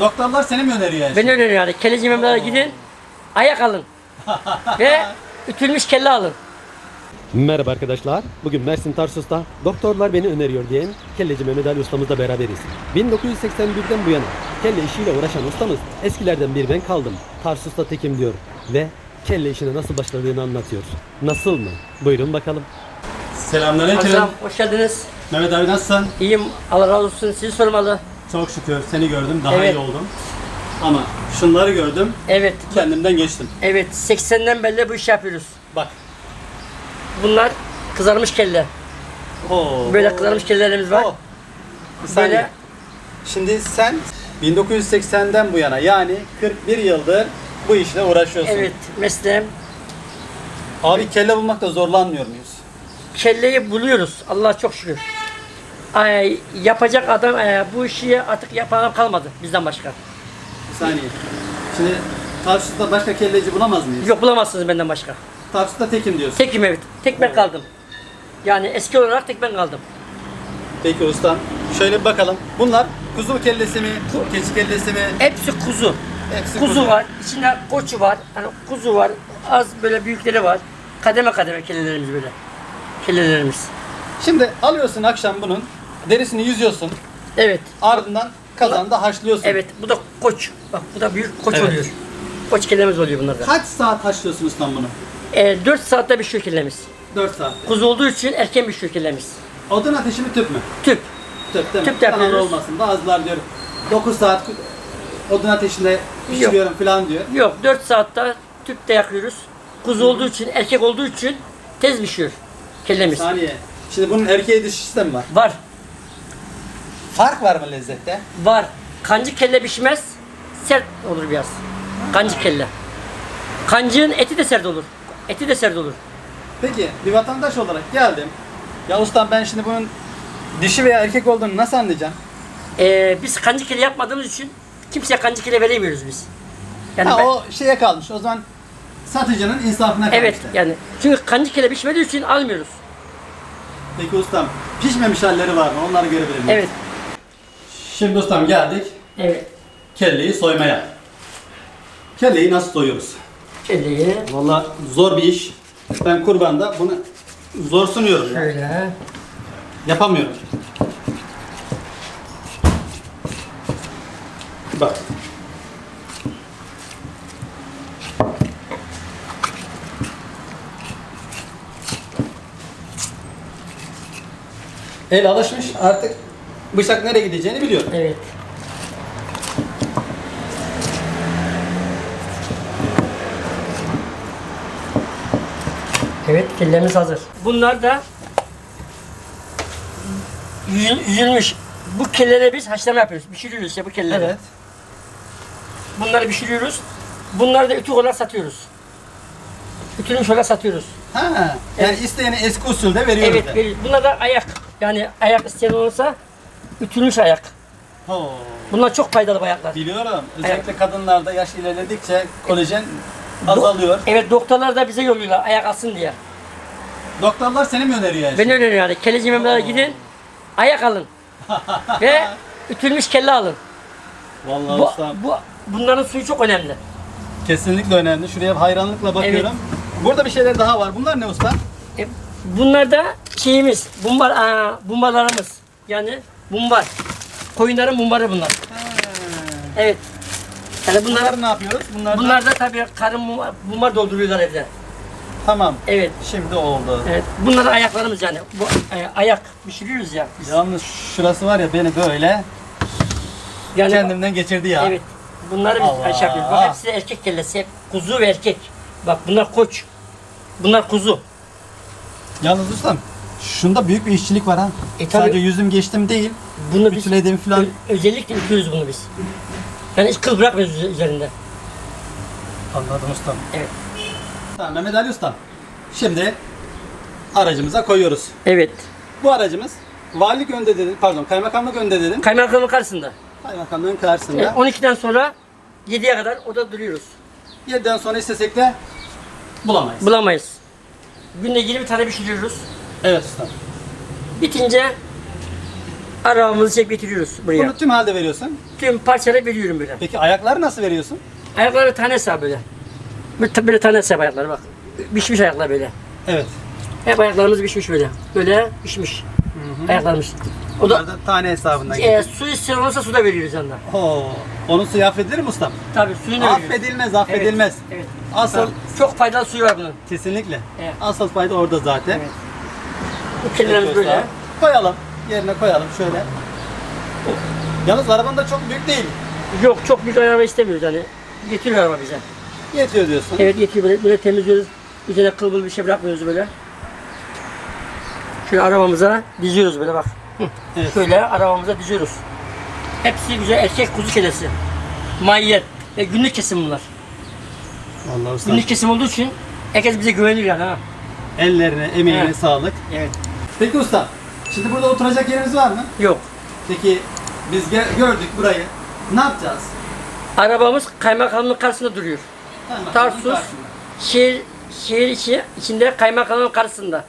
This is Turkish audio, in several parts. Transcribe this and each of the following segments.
Doktorlar seni mi öneriyor yani? Ben öneriyorum yani. Kelleci memlere gidin. Ayak alın. Ve ütülmüş kelle alın. Merhaba arkadaşlar. Bugün Mersin Tarsus'ta doktorlar beni öneriyor diyen kelleci Mehmet Ali ustamızla beraberiz. 1981'den bu yana kelle işiyle uğraşan ustamız eskilerden bir ben kaldım. Tarsus'ta tekim diyor ve kelle işine nasıl başladığını anlatıyor. Nasıl mı? Buyurun bakalım. Selamünaleyküm. Hocam hoş geldiniz. Mehmet abi nasılsın? İyiyim. Allah razı olsun. Sizi sormalı. Çok şükür seni gördüm daha Evet. iyi oldum. Ama şunları gördüm Evet. kendimden geçtim. Evet. 80'den beri bu işi yapıyoruz. Bak. Bunlar kızarmış kelle. Oo. Böyle kızarmış kellelerimiz var. Oo. Bir saniye. Böyle Şimdi sen 1980'den bu yana yani 41 yıldır bu işle uğraşıyorsun. evet mesleğim. Abi kelle bulmakta zorlanmıyor muyuz? Kelleyi buluyoruz. Allah çok şükür. Ay, yapacak adam e, bu işi artık yapan adam kalmadı bizden başka. Bir saniye. Şimdi Tarsus'ta başka kelleci bulamaz mıyız? Yok bulamazsınız benden başka. Tarsus'ta tekim diyorsun. Tekim evet. Tek ben kaldım. Yani eski olarak tek ben kaldım. Peki ustam. Şöyle bir bakalım. Bunlar kuzu kellesi mi, keçi kellesi mi? Hepsi kuzu. Hepsi Kuzu var. içinde koçu var. Yani kuzu var. Az böyle büyükleri var. Kademe kademe kellelerimiz böyle. Kellelerimiz. Şimdi alıyorsun akşam bunun derisini yüzüyorsun. Evet. Ardından kazanda haşlıyorsun. Evet. Bu da koç. Bak bu da büyük koç Evet. oluyor. Koç kellemiz oluyor bunlarda. Kaç saat haşlıyorsun ustam bunu? E, 4 saatte bir şey kellemiz. 4 saat. Kuzu olduğu için erken bir kellemiz. Odun ateşi mi tüp mü? Tüp. Tüp değil mi? Tüp de Yalan yapıyoruz. olmasın. Bazılar diyor 9 saat odun ateşinde pişiriyorum falan diyor. Yok 4 saatte tüpte yakıyoruz. Kuzu olduğu için, erkek olduğu için tez pişiyor kellemiz. Saniye. Şimdi bunun erkeği dişi de mi var? Var. Fark var mı lezzette? Var. Kancı kelle pişmez. Sert olur biraz. Kancı kelle. Kancığın eti de sert olur. Eti de sert olur. Peki bir vatandaş olarak geldim. Ya ustam ben şimdi bunun dişi veya erkek olduğunu nasıl anlayacağım? Ee, biz kancı kelle yapmadığımız için kimseye kancı kelle veremiyoruz biz. Yani ha ben- o şeye kalmış. O zaman satıcının insafına kalmış. evet yani çünkü kancı kelle pişmediği için almıyoruz. Peki ustam pişmemiş halleri var mı? Onları görebilir miyim? Evet. Şimdi ustam geldik Evet. kelleyi soymaya. Kelleyi nasıl soyuyoruz? Kelleyi Vallahi zor bir iş. Ben kurbanda bunu zor sunuyorum. ya. şöyle. Yapamıyorum. Bak. El alışmış artık bıçak nereye gideceğini biliyor. Evet. Evet, kellemiz hazır. Bunlar da yüzül- yüzülmüş. Bu kelleri biz haşlama yapıyoruz. Pişiriyoruz işte bu kelleri. Evet. Bunları pişiriyoruz. Bunları da ütü olarak satıyoruz. Ütülmüş olarak satıyoruz. Ha, yani Evet. isteyene eski usulde veriyoruz. Evet, veriyoruz. Bunlar da ayak. Yani ayak isteyen olursa ütülmüş ayak. Ho, Bunlar çok faydalı bu ayaklar. biliyorum. Özellikle kadınlarda yaş ilerledikçe kolajen azalıyor. Evet, doktorlar da bize yolluyorlar ayak alsın diye. Doktorlar seni mi öneriyor yani? Ben öneriyorum yani. Kelleci memlere gidin, ayak alın. Ve ütülmüş kelle alın. Vallahi Bu, ustam. bu, bunların suyu çok önemli. Kesinlikle önemli. Şuraya hayranlıkla bakıyorum. Burada bir şeyler daha var. Bunlar ne usta? E, bunlar da şeyimiz, bumbar, aa, bumbarlarımız. Yani bumbar. Koyunların bumbarı bunlar. Evet. Yani bunlar, Bunları ne yapıyoruz? Bunlar, da- bunlar da tabii karın bumbar, bumbar dolduruyorlar evde. Tamam. Evet. Şimdi oldu. Evet. Bunlar da ayaklarımız yani. Bu e, ayak pişiriyoruz ya. biz. Yalnız şurası var ya beni böyle Yani kendimden geçirdi ya. Evet. Bunları biz Allah. şey yapıyoruz. Bak hepsi de erkek kellesi. Hep kuzu ve erkek. Bak bunlar koç. Bunlar kuzu. Yalnız ustam şunda büyük bir işçilik var ha. E, tabii. Sadece yüzüm geçtim değil. Bunu biz Ütüledim falan. özellikle ütüyoruz bunu biz. Yani hiç kıl bırakmıyoruz üze- üzerinde. Anladım ustam. Evet. Tamam Mehmet Ali ustam. Şimdi aracımıza koyuyoruz. Evet. Bu aracımız valilik önde dedim. Pardon kaymakamlık önde dedim. Kaymakamın karşısında. Kaymakamlığın Evet, karşısında. 12'den sonra 7'ye kadar orada duruyoruz. 7'den sonra istesek de bulamayız. Bulamayız. Günde 20 tane pişiriyoruz. Evet ustam. Bitince Arabamızı çekip getiriyoruz buraya. Bunu tüm halde veriyorsun. Tüm parçaları veriyorum böyle. Peki ayakları nasıl veriyorsun? Ayakları tane hesabı böyle. Böyle, böyle tane hesabı ayakları bak. Pişmiş ayaklar böyle. Evet. Hep ayaklarımız pişmiş böyle. Böyle pişmiş. Ayaklarımız. O da da tane hesabından e, su isteyen olursa su da veriyoruz yanında. Oo, onun suyu affedilir mi ustam? Tabii suyunu veriyoruz. Affedilmez, affedilmez. Evet. evet. Asıl Çok faydalı suyu var bunun. kesinlikle. Evet. Asıl fayda orada zaten. Evet. Bu kellelerimiz böyle. Koyalım. Yerine koyalım şöyle. Yalnız araban da çok büyük değil. Yok çok büyük araba istemiyoruz yani. Getiriyor araba bize. Yetiyor diyorsun. Evet getiriyor böyle, böyle temizliyoruz. Üzerine kıl bıl bir şey bırakmıyoruz böyle. Şöyle arabamıza diziyoruz böyle bak. Hı. Evet. Şöyle arabamıza diziyoruz. Hepsi güzel erkek kuzu kelesi. Mayyet ve günlük kesim bunlar. Vallahi. Günlük kesim olduğu için herkes bize güveniyor yani ha. Ellerine, emeğine Evet. sağlık. Evet. Peki usta, şimdi burada oturacak yerimiz var mı? Yok. Peki biz ge- gördük burayı. Ne yapacağız? Arabamız kaymakamlığın karşısında duruyor. Tamam, Tarsus. Şehir, şehir içi, içinde kaymakamlığın karşısında.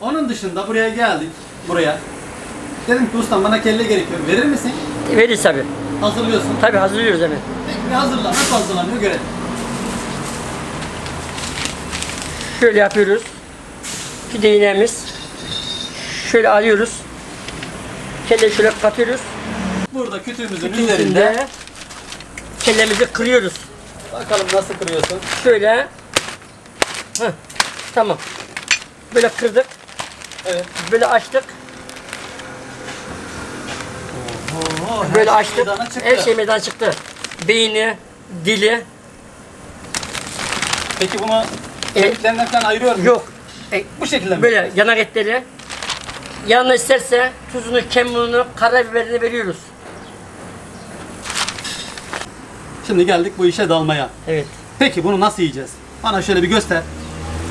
Onun dışında buraya geldik. Buraya. Dedim ki ustam bana kelle gerekiyor. Verir misin? Veririz tabi. Hazırlıyorsun. Tabi hazırlıyoruz hemen. Peki bir hazırla. Nasıl hazırlanıyor görelim. Şöyle yapıyoruz. Şu değneğimiz. Şöyle alıyoruz. Kelle şöyle katıyoruz. Burada kütüğümüzün Bütün üzerinde. kellemizi kırıyoruz. Bakalım nasıl kırıyorsun. Şöyle. Heh, tamam. Böyle kırdık. Evet. Böyle açtık. Oo, her Böyle şey açtık. meydana çıktı. Her şey meydana çıktı. Beyni, dili. Peki bunu kemiklerinden falan ayırıyor mu? yok. E, Bu şekilde mi? böyle yanak etleri. Yanına isterse tuzunu, kemununu, karabiberini veriyoruz. Şimdi geldik bu işe dalmaya. Evet. Peki bunu nasıl yiyeceğiz? Bana şöyle bir göster.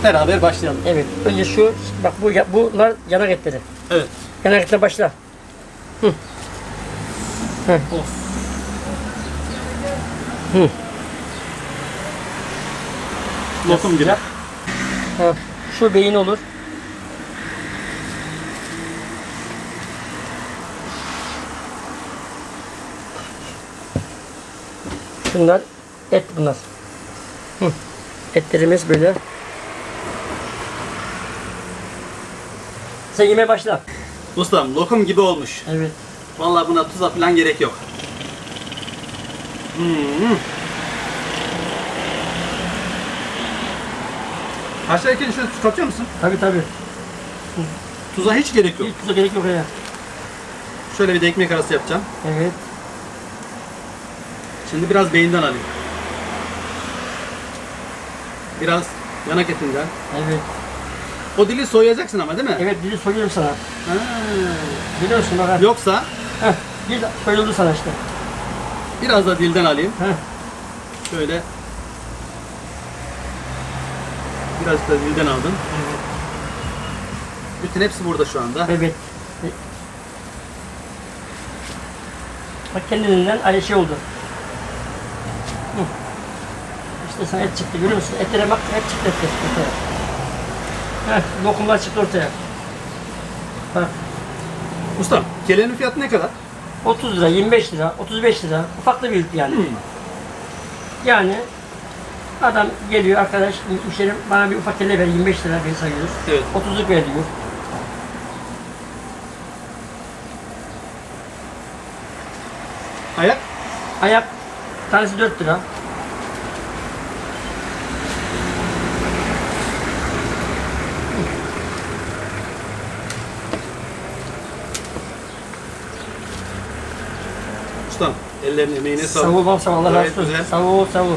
Beraber başlayalım. Evet. Önce şu, bak bu bunlar yanak etleri. Evet. Yanak etine başla. Of. Lokum gibi. Ha, şu beyin olur. Bunlar et bunlar. Hı. Etlerimiz böyle. Sen yemeye başla. Ustam lokum gibi olmuş. Evet. Vallahi buna tuza falan gerek yok. Hmm. Haşlarken şöyle tuz katıyor musun? Tabi tabi. Tuza hiç gerek yok. Hiç tuza gerek yok ya. Şöyle bir de ekmek arası yapacağım. Evet. Şimdi biraz beyinden alayım. Biraz yanak etinden. Evet. O dili soyacaksın ama değil mi? Evet dili soruyorum sana. Ha. Biliyorsun bak. Yoksa Heh, dil soyuldu sana işte. biraz da dilden alayım. Heh. Şöyle biraz da dilden aldım. Bütün hepsi burada şu anda. Evet. Bak kendiliğinden şey oldu. Hı. Sana et çıktı görüyor musun? Etlere bak hep çıktı etler ortaya. Heh, lokumlar çıktı ortaya. Bak Ustam, kelenin fiyatı ne kadar? 30 lira, 25 lira, 35 lira. Ufaklı büyük yani. Hmm. Yani adam geliyor arkadaş, müşterim bana bir ufak kelle ver 25 lira bir sayıyoruz. Evet. 30'luk ver diyor. Ayak? Ayak tanesi 4 lira. Ustam, ellerine emeğine sağlık. Savul bal savul Allah Gayet razı olsun. güzel. Savul savul.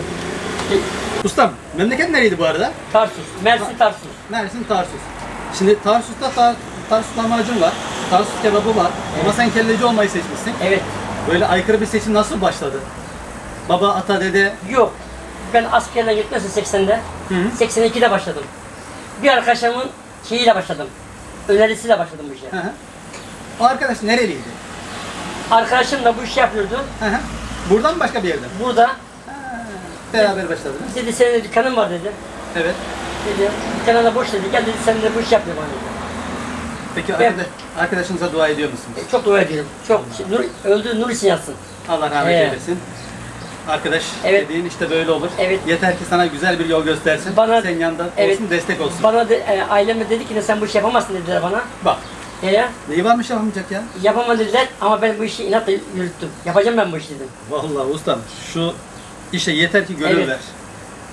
Şey, Ustam, memleket nereydi bu arada? Tarsus. Mersin Tarsus. Mersin Tarsus. Şimdi Tarsus'ta ta, Tarsus lahmacun var. Tarsus kebabı var. Ama sen kelleci olmayı seçmişsin. Evet. Böyle aykırı bir seçim nasıl başladı? Baba, ata, dede. Yok. Ben askerden gitmesin 80'de. Hı hı. 82'de başladım. Bir arkadaşımın şeyiyle başladım. Önerisiyle başladım bu işe. Hı hı. O arkadaş nereliydi? Arkadaşım da bu işi yapıyordu. Hı hı. Buradan mı başka bir yerden? Burada Beraber başladınız. dedi senin de dükkanın var dedi. Evet. Dedi dükkanın da boş dedi. Gel dedi sen de bu işi yap dedi bana dedi. Peki Ben- arkadaş, arkadaşınıza dua ediyor musunuz? E, Çok dua ediyorum. Çok. Nur, öldü nur için yatsın. Allah rahmet Evet. eylesin. Arkadaş Evet. dediğin işte böyle olur. Evet. Yeter ki sana güzel bir yol göstersin. Bana- Sen yanında Evet. olsun, destek olsun. Bana de, e, aileme dedi ki sen bu işi yapamazsın dediler bana. Bak. E ya Neyi varmış yapamayacak ya? yapamam dediler ama ben bu işi inatla yürüttüm. Yapacağım ben bu işi dedim. Vallahi ustam şu işe yeter ki gönül Evet. ver.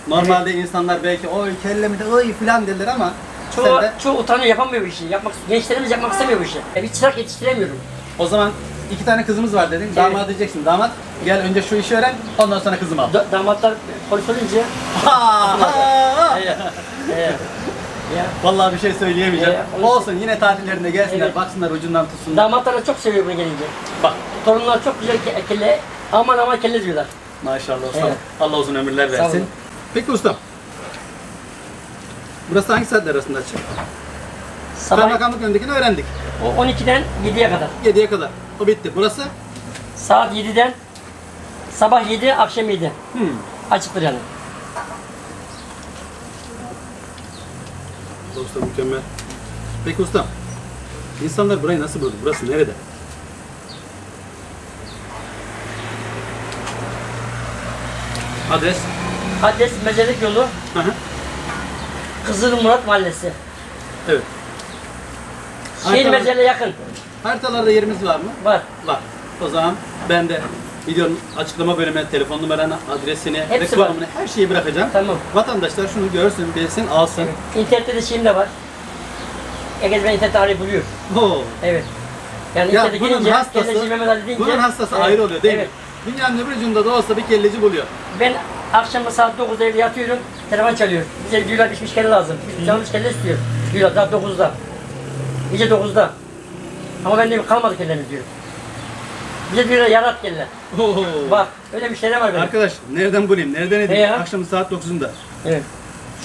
Normalde insanlar belki oy kellemi de oy filan derler ama Çoğu, sen de çoğu utanıyor yapamıyor bu işi. Yapmak, gençlerimiz yapmak istemiyor bu işi. E, bir çırak yetiştiremiyorum. o zaman iki tane kızımız var dedin. Damat diyeceksin. Damat gel önce şu işi öğren ondan sonra kızımı al. Da- damatlar polis olunca Ha, ha. Ya. Vallahi bir şey söyleyemeyeceğim. Onu- Olsun yine tatillerinde gelsinler Evet. baksınlar ucundan tutsunlar. Damatlar da çok seviyor bunu gelince. Bak Torunlar çok güzel ke- kelle, aman aman kelle diyorlar. maşallah ustam. Evet. Allah uzun ömürler Sağ versin. olun. Peki ustam. Burası hangi saatler arasında açık? Sabah Kaymakamlık önündekini öğrendik. o 12'den 7'ye kadar. 7'ye kadar. O bitti. Burası? Saat 7'den sabah 7, akşam 7. Hmm. Açıktır yani. Usta mükemmel. Peki ustam. İnsanlar burayı nasıl buldu? Burası nerede? Adres? Adres Mecelik yolu Hı hı. Kızıl Murat Mahallesi. Evet. Şehir Haritalar- yakın. Haritalarda yerimiz var mı? Var. Var. O zaman ben de videonun açıklama bölümüne telefon numaranı, adresini, Hepsi reklamını, her şeyi bırakacağım. Tamam. Vatandaşlar şunu görsün, bilsin, alsın. İnternette de şeyim de var. Herkes beni internette arayıp buluyor. Oo. Evet. Yani Ya internete bunun girince hastası, deyince. bunun hastası Evet, ayrı oluyor değil evet. mi? Dünyanın öbür ucunda da olsa bir kelleci buluyor. Ben akşam saat 9'da evde yatıyorum. Telefon çalıyor. Bize diyorlar pişmiş kelle lazım. Çalmış kelle istiyor. Diyorlar saat 9'da. Gece 9'da. Ama ben diyorum kalmadı kellemiz diyor. Bize diyorlar yarat kelle. Oo. Bak öyle müşteriler var benim. Arkadaş nereden bulayım, nereden Ne edeyim? ya? Akşam saat 9'unda. Evet.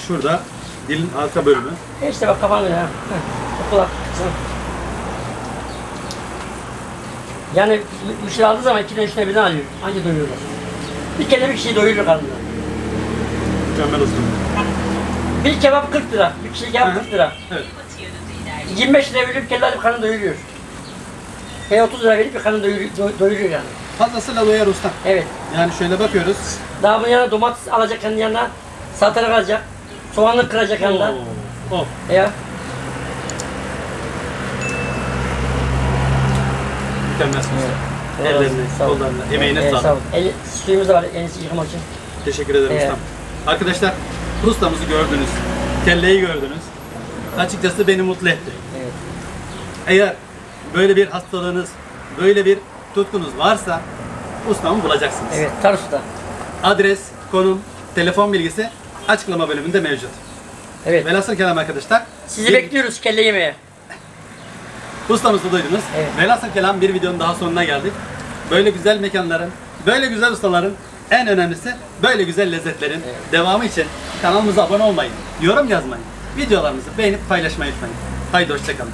Şurada dilin arka bölümü. E işte bak kafan öyle ha. Heh, Kulak. kısım. Yani mü- müşteri aldığı zaman iki tane üç tane birden alıyor. Anca doyuyorlar. Bir kere bir kişiyi doyurur karnına. Mükemmel ustam. Bir kebap 40 lira. Bir kişi kebap Hı hı. 40 lira. Evet. 25 lira verip kelle alıp karnını doyuruyor. E 30 lira verip bir karnını doyuruyor, do- doyuruyor yani. Fazlasıyla doyar usta. Evet. Yani şöyle bakıyoruz. Daha bunun yanına domates alacak kendi yanına. Salatalık alacak. Soğanlık kıracak yanına. Oo. Oh. Ya. Mükemmelsin usta. Ellerine, Sağ ol. kollarına, emeğine Evet, sağlık. sağ ol. El, suyumuz da var elinizi yıkamak için. Teşekkür ederim Evet. ustam. Arkadaşlar ustamızı gördünüz. Kelleyi gördünüz. Açıkçası beni mutlu etti. Evet. Eğer böyle bir hastalığınız, böyle bir tutkunuz varsa ustamı bulacaksınız. Evet, Tarsus'ta. Adres, konum, telefon bilgisi açıklama bölümünde mevcut. Evet. Velhasıl kelam arkadaşlar. Sizi bir- bekliyoruz kelle yemeye. Ustamızı duydunuz. Evet. Velhasıl kelam bir videonun daha sonuna geldik. Böyle güzel mekanların, böyle güzel ustaların, en önemlisi böyle güzel lezzetlerin devamı için kanalımıza abone olmayı, yorum yazmayı, videolarımızı beğenip paylaşmayı unutmayın. Haydi hoşçakalın.